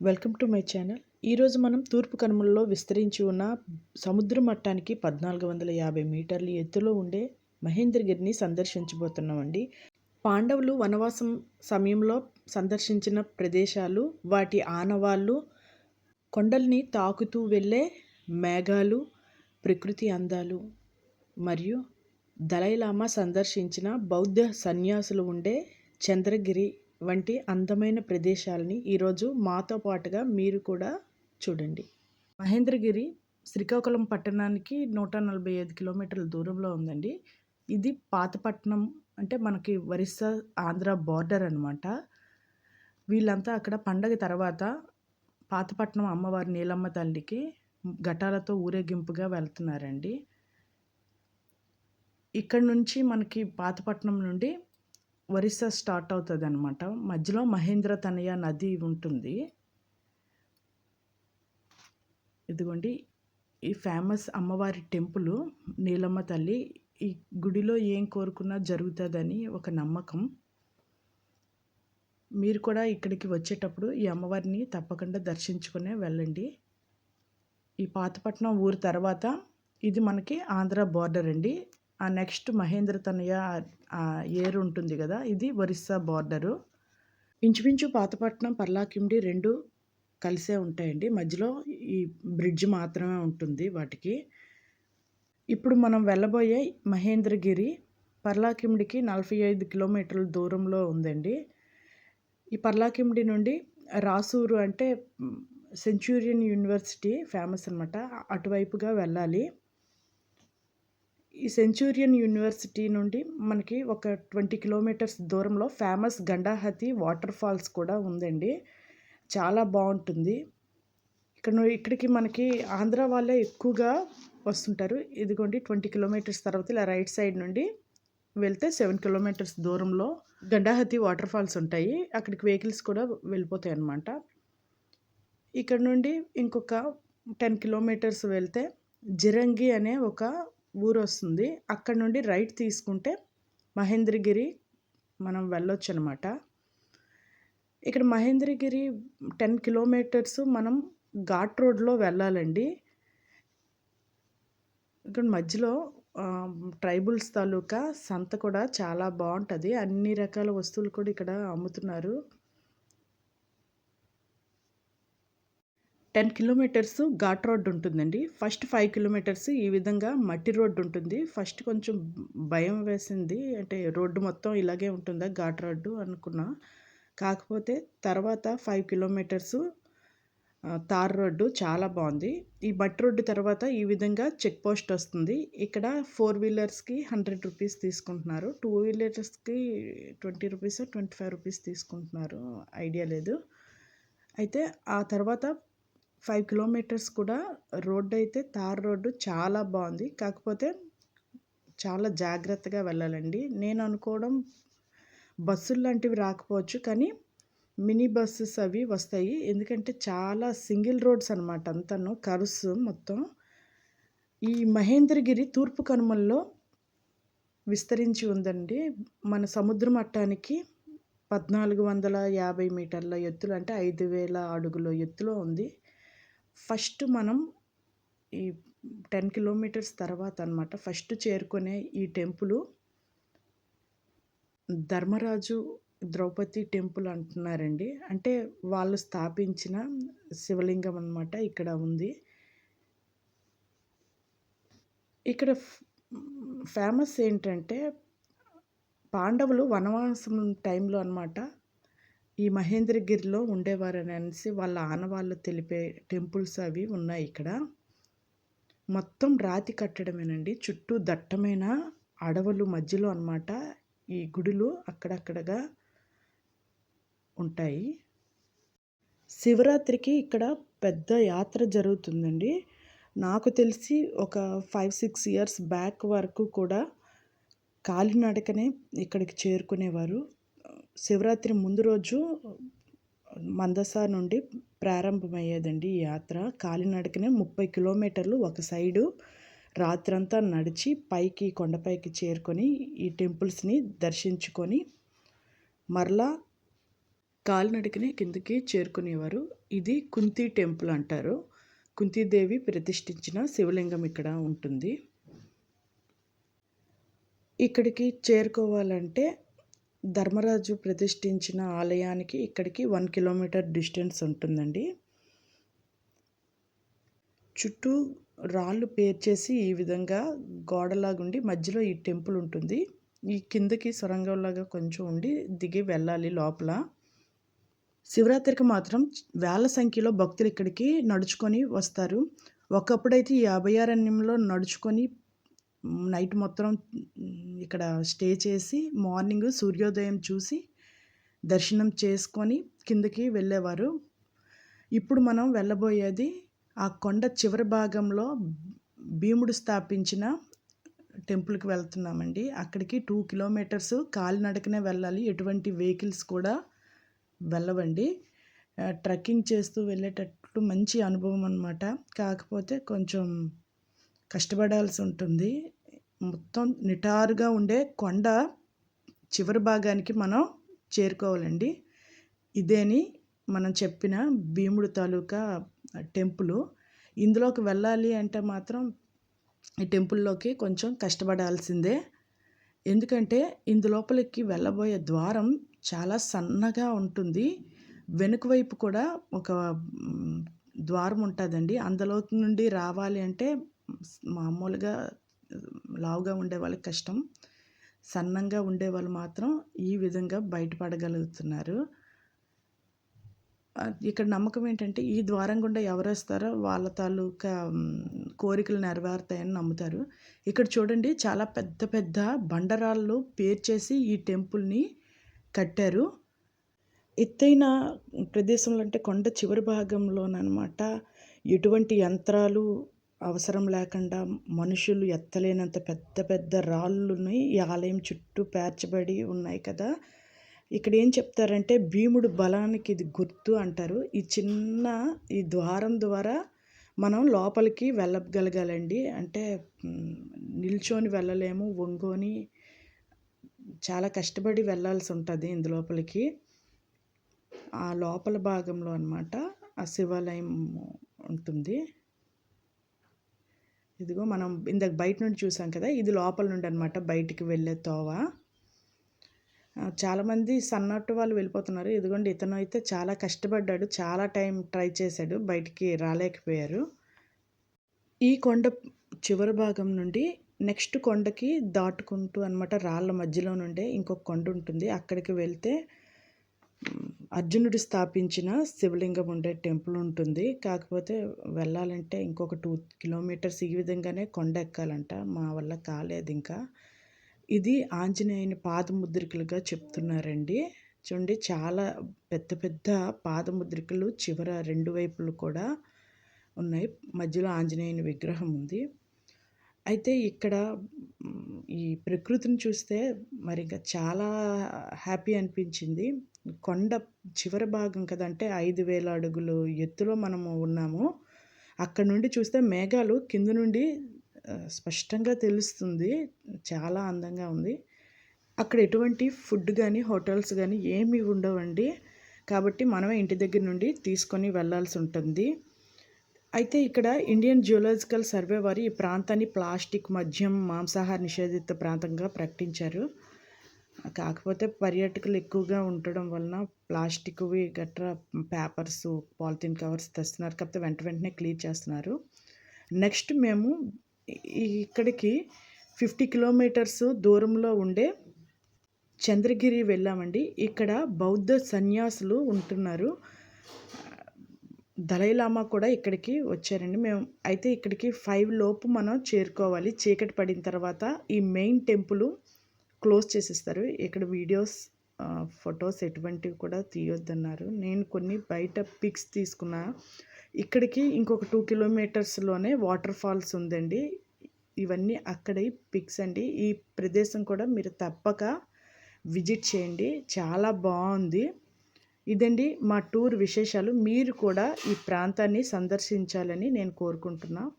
Welcome to my channel. ఈరోజు మనం తూర్పు కనుమలలో విస్తరించి ఉన్న సముద్ర మట్టానికి పద్నాలుగు వందల యాభై మీటర్ల ఎత్తులో ఉండే మహేంద్రగిరిని సందర్శించబోతున్నామండి. పాండవులు వనవాసం సమయంలో సందర్శించిన ప్రదేశాలు వాటి ఆనవాళ్ళు కొండల్ని తాకుతూ వెళ్ళే మేఘాలు ప్రకృతి అందాలు మరియు దలైలామా సందర్శించిన బౌద్ధ సన్యాసులు ఉండే చంద్రగిరి వంటి అందమైన ప్రదేశాలని ఈరోజు మాతో పాటుగా మీరు కూడా చూడండి. మహేంద్రగిరి శ్రీకాకుళం పట్టణానికి నూట నలభై ఐదు కిలోమీటర్ల దూరంలో ఉందండి. ఇది పాతపట్నం అంటే మనకి ఒరిస్సా ఆంధ్ర బార్డర్ అనమాట వీళ్ళంతా అక్కడ పండగ తర్వాత పాతపట్నం అమ్మవారి నీలమ్మ తల్లికి ఘటాలతో ఊరేగింపుగా వెళ్తున్నారండి. ఇక్కడ నుంచి మనకి పాతపట్నం నుండి ఒరిస్సా స్టార్ట్ అవుతుంది అనమాట మధ్యలో మహేంద్ర తనయ నది ఉంటుంది. ఇదిగోండి ఈ ఫేమస్ అమ్మవారి టెంపుల్ నీలమ్మ తల్లి ఈ గుడిలో ఏం కోరుకున్నా జరుగుతుందని ఒక నమ్మకం. మీరు కూడా ఇక్కడికి వచ్చేటప్పుడు ఈ అమ్మవారిని తప్పకుండా దర్శించుకునే వెళ్ళండి. ఈ పాతపట్నం ఊరు తర్వాత ఇది మనకి ఆంధ్ర బార్డర్ అండి. ఆ నెక్స్ట్ మహేంద్ర తనయ ఏరు ఉంటుంది కదా ఇది ఒరిస్సా బార్డరు ఇంచుమించు పాతపట్నం పర్లాకిండి రెండు కలిసే ఉంటాయండి. మధ్యలో ఈ బ్రిడ్జ్ మాత్రమే ఉంటుంది వాటికి. ఇప్పుడు మనం వెళ్ళబోయే మహేంద్రగిరి పర్లాకిమిడికి నలభై ఐదు కిలోమీటర్ల దూరంలో ఉందండి. ఈ పర్లాకిండి నుండి రాసూరు అంటే సెంచూరియన్ యూనివర్సిటీ ఫేమస్ అనమాట అటువైపుగా వెళ్ళాలి. ఈ సెంచూరియన్ యూనివర్సిటీ నుండి మనకి ఒక ట్వంటీ కిలోమీటర్స్ దూరంలో ఫేమస్ గండాహతి వాటర్ ఫాల్స్ కూడా ఉందండి. చాలా బాగుంటుంది. ఇక్కడ ఇక్కడికి మనకి ఆంధ్ర వాళ్ళే ఎక్కువగా వస్తుంటారు. ఇదిగోండి ట్వంటీ కిలోమీటర్స్ తర్వాత ఇలా రైట్ సైడ్ నుండి వెళ్తే సెవెన్ కిలోమీటర్స్ దూరంలో గండాహతి వాటర్ ఫాల్స్ ఉంటాయి. అక్కడికి వెహికల్స్ కూడా వెళ్ళిపోతాయి అన్నమాట. ఇక్కడ నుండి ఇంకొక టెన్ కిలోమీటర్స్ వెళ్తే జిరంగి అనే ఒక ఊరు వస్తుంది అక్కడ నుండి రైట్ తీసుకుంటే మహేంద్రగిరి మనం వెళ్ళొచ్చు అనమాట ఇక్కడ మహేంద్రగిరి టెన్ కిలోమీటర్స్ మనం ఘాట్ రోడ్లో వెళ్ళాలండి. ఇక్కడ మధ్యలో ట్రైబుల్స్ తాలూకా సంత కూడా చాలా బాగుంటుంది. అన్ని రకాల వస్తువులు కూడా ఇక్కడ అమ్ముతున్నారు. టెన్ కిలోమీటర్స్ ఘాట్ రోడ్ ఉంటుందండి. ఫస్ట్ ఫైవ్ కిలోమీటర్స్ ఈ విధంగా మట్టి రోడ్డు ఉంటుంది. ఫస్ట్ కొంచెం భయం వేసింది అంటే రోడ్డు మొత్తం ఇలాగే ఉంటుందా ఘాట్ రోడ్డు అనుకున్నా. కాకపోతే తర్వాత ఫైవ్ కిలోమీటర్స్ తార్ రోడ్డు చాలా బాగుంది. ఈ మట్టి రోడ్డు తర్వాత ఈ విధంగా చెక్ పోస్ట్ వస్తుంది. ఇక్కడ ఫోర్ వీలర్స్కి హండ్రెడ్ రూపీస్ తీసుకుంటున్నారు. Two వీలర్స్కి twenty rupees twenty five rupees తీసుకుంటున్నారు. ఐడియా లేదు. అయితే ఆ తర్వాత ఫైవ్ కిలోమీటర్స్ కూడా రోడ్డు అయితే తార్ రోడ్డు చాలా బాగుంది. కాకపోతే చాలా జాగ్రత్తగా వెళ్ళాలండి. నేను అనుకోవడం బస్సులు లాంటివి రాకపోవచ్చు కానీ మినీ బస్సెస్ అవి వస్తాయి. ఎందుకంటే చాలా సింగిల్ రోడ్స్ అనమాట అంతను కరుస్ మొత్తం. ఈ మహేంద్రగిరి తూర్పు కనుమల్లో విస్తరించి ఉందండి. మన సముద్ర మట్టానికి పద్నాలుగు వందల యాభై మీటర్ల ఎత్తులు అంటే ఐదు వేల అడుగుల ఎత్తులో ఉంది. ఫస్ట్ మనం ఈ టెన్ కిలోమీటర్స్ తర్వాత అనమాట ఫస్ట్ చేరుకునే ఈ టెంపుల్ ధర్మరాజు ద్రౌపది టెంపుల్ అంటున్నారండి. అంటే వాళ్ళు స్థాపించిన శివలింగం అనమాట ఇక్కడ ఉంది. ఇక్కడ ఫేమస్ ఏంటంటే పాండవులు వనవాసం టైంలో అనమాట ఈ మహేంద్రగిరిలో ఉండేవారని అనేసి వాళ్ళ ఆనవాళ్ళు తెలిపే టెంపుల్స్ అవి ఉన్నాయి ఇక్కడ. మొత్తం రాతి కట్టడమేనండి. చుట్టూ దట్టమైన అడవులు మధ్యలో అనమాట ఈ గుడులు అక్కడక్కడగా ఉంటాయి. శివరాత్రికి ఇక్కడ పెద్ద యాత్ర జరుగుతుందండి. నాకు తెలిసి ఒక ఫైవ్ సిక్స్ ఇయర్స్ బ్యాక్ వరకు కూడా కాలినడకనే ఇక్కడికి చేరుకునేవారు. శివరాత్రి ముందు రోజు మందస నుండి ప్రారంభమయ్యేదండి ఈ యాత్ర. కాలినడకనే ముప్పై కిలోమీటర్లు ఒక సైడు రాత్రంతా నడిచి పైకి కొండపైకి చేరుకొని ఈ టెంపుల్స్ని దర్శించుకొని మరలా కాలినడకనే కిందకి చేరుకునేవారు. ఇది కుంతి టెంపుల్ అంటారు. కుంతీదేవి ప్రతిష్ఠించిన శివలింగం ఇక్కడ ఉంటుంది. ఇక్కడికి చేరుకోవాలంటే ధర్మరాజు ప్రతిష్ఠించిన ఆలయానికి ఇక్కడికి వన్ కిలోమీటర్ డిస్టెన్స్ ఉంటుందండి. చుట్టూ రాళ్ళు పేర్చేసి ఈ విధంగా గోడలాగుండి మధ్యలో ఈ టెంపుల్ ఉంటుంది. ఈ కిందకి సొరంగంలాగా కొంచెం ఉండి దిగి వెళ్ళాలి లోపల. శివరాత్రికి మాత్రం వేల సంఖ్యలో భక్తులు ఇక్కడికి నడుచుకొని వస్తారు. ఒకప్పుడైతే ఈ అభయారణ్యంలో నడుచుకొని నైట్ మొత్తం ఇక్కడ స్టే చేసి మార్నింగ్ సూర్యోదయం చూసి దర్శనం చేసుకొని కిందకి వెళ్ళేవారు. ఇప్పుడు మనం వెళ్ళబోయేది ఆ కొండ చివరి భాగంలో భీముడు స్థాపించిన టెంపుల్కి వెళ్తున్నామండి. అక్కడికి టూ కిలోమీటర్స్ కాలినడకనే వెళ్ళాలి. ఎటువంటి వెహికల్స్ కూడా వెళ్ళవండి. ట్రెక్కింగ్ చేస్తూ వెళ్ళేటట్లు మంచి అనుభవం అనమాట కాకపోతే కొంచెం కష్టపడాల్సి ఉంటుంది మొత్తం నిటారుగా ఉండే కొండ చివరి భాగానికి మనం చేరుకోవాలండి. ఇదేని మనం చెప్పిన భీముడు తాలూకా టెంపుల్. ఇందులోకి వెళ్ళాలి అంటే మాత్రం ఈ టెంపుల్లోకి కొంచెం కష్టపడాల్సిందే. ఎందుకంటే ఇందులోపలికి వెళ్ళబోయే ద్వారం చాలా సన్నగా ఉంటుంది. వెనుక వైపు కూడా ఒక ద్వారం ఉంటుందండి. అందులో నుండి రావాలి అంటే మామూలుగా లావుగా ఉండే వాళ్ళకి కష్టం. సన్నంగా ఉండే వాళ్ళు మాత్రం ఈ విధంగా బయటపడగలుగుతున్నారు. ఇక్కడ నమ్మకం ఏంటంటే ఈ ద్వారం గుండా ఎవరు వస్తారో వాళ్ళ తాలూకా కోరికలు నెరవేరుతాయని నమ్ముతారు. ఇక్కడ చూడండి చాలా పెద్ద పెద్ద బండరాళ్ళు పేర్చేసి ఈ టెంపుల్ని కట్టారు. ఎత్తైన ప్రదేశంలో అంటే కొండ చివరి భాగంలోనమాట ఎటువంటి యంత్రాలు అవసరం లేకుండా మనుషులు ఎత్తలేనంత పెద్ద పెద్ద రాళ్ళుని ఈ ఆలయం చుట్టూ పేర్చబడి ఉన్నాయి కదా. ఇక్కడ ఏం చెప్తారంటే భీముడు బలానికి ఇది గుర్తు అంటారు. ఈ చిన్న ఈ ద్వారం ద్వారా మనం లోపలికి వెళ్ళగలగాలండి. అంటే నిల్చొని వెళ్ళలేము వంగోని చాలా కష్టపడి వెళ్ళాల్సి ఉంటుంది ఇందులోపలికి ఆ లోపల భాగంలో అనమాట ఆ శివాలయం ఉంటుంది. ఇదిగో మనం ఇందాక బయట నుండి చూసాం కదా ఇది లోపల నుండి అనమాట బయటికి వెళ్ళే తోవ. చాలామంది సన్నట్టు వాళ్ళు వెళ్ళిపోతున్నారు. ఇదిగోండి ఇతను అయితే చాలా కష్టపడ్డాడు చాలా టైం ట్రై చేశాడు బయటికి రాలేకపోయారు. ఈ కొండ చివరి భాగం నుండి నెక్స్ట్ కొండకి దాటుకుంటూ అనమాట రాళ్ళ మధ్యలో నుండే ఇంకొక కొండ ఉంటుంది. అక్కడికి వెళ్తే అర్జునుడు స్థాపించిన శివలింగం ఉండే టెంపుల్ ఉంటుంది. కాకపోతే వెళ్ళాలంటే ఇంకొక టూ కిలోమీటర్స్ ఈ విధంగానే కొండ ఎక్కాలంట. మా వల్ల కాలేదు ఇంకా. ఇది ఆంజనేయుని పాదముద్రికలుగా చెప్తున్నారండి. చూడండి చాలా పెద్ద పెద్ద పాదముద్రికలు చివర రెండు వైపులు కూడా ఉన్నాయి. మధ్యలో ఆంజనేయుని విగ్రహం ఉంది. అయితే ఇక్కడ ఈ ప్రకృతిని చూస్తే మరి ఇంకా చాలా హ్యాపీ అనిపించింది. కొండ చివరి భాగం కదంటే ఐదు వేల అడుగులు ఎత్తులో మనము ఉన్నాము. అక్కడ నుండి చూస్తే మేఘాలు కింద నుండి స్పష్టంగా తెలుస్తుంది. చాలా అందంగా ఉంది. అక్కడ ఎటువంటి ఫుడ్ కానీ హోటల్స్ కానీ ఏమీ ఉండవండి. కాబట్టి మనమే ఇంటి దగ్గర నుండి తీసుకొని వెళ్ళాల్సి ఉంటుంది. అయితే ఇక్కడ ఇండియన్ జియోలాజికల్ సర్వే వారు ఈ ప్రాంతాన్ని ప్లాస్టిక్ మద్యం మాంసాహార నిషేధిత ప్రాంతంగా ప్రకటించారు. కాకపోతే పర్యాటకులు ఎక్కువగా ఉండడం వలన ప్లాస్టిక్వి గట్రా పేపర్స్ పాలిథిన్ కవర్స్ తెస్తున్నారు. కాకపోతే వెంట వెంటనే క్లీన్ చేస్తున్నారు. నెక్స్ట్ మేము ఇక్కడికి ఫిఫ్టీ కిలోమీటర్స్ దూరంలో ఉండే చంద్రగిరి వెళ్ళామండి. ఇక్కడ బౌద్ధ సన్యాసులు ఉంటున్నారు. దలైలామా కూడా ఇక్కడికి వచ్చారండి. మేము అయితే ఇక్కడికి ఫైవ్ లోపు మనం చేరుకోవాలి. చీకటి పడిన తర్వాత ఈ మెయిన్ టెంపుల్ క్లోజ్ చేసేస్తారు. ఇక్కడ వీడియోస్ ఫొటోస్ ఎటువంటివి కూడా తీయొద్దన్నారు. నేను కొన్ని బయట పిక్స్ తీసుకున్నా. ఇక్కడికి ఇంకొక టూ కిలోమీటర్స్లోనే వాటర్ ఫాల్స్ ఉందండి. ఇవన్నీ అక్కడి పిక్స్ అండి. ఈ ప్రదేశం కూడా మీరు తప్పక విజిట్ చేయండి. చాలా బాగుంది. ఇదండి మా టూర్ విశేషాలు. మీరు కూడా ఈ ప్రాంతాన్ని సందర్శించాలని నేను కోరుకుంటున్నాను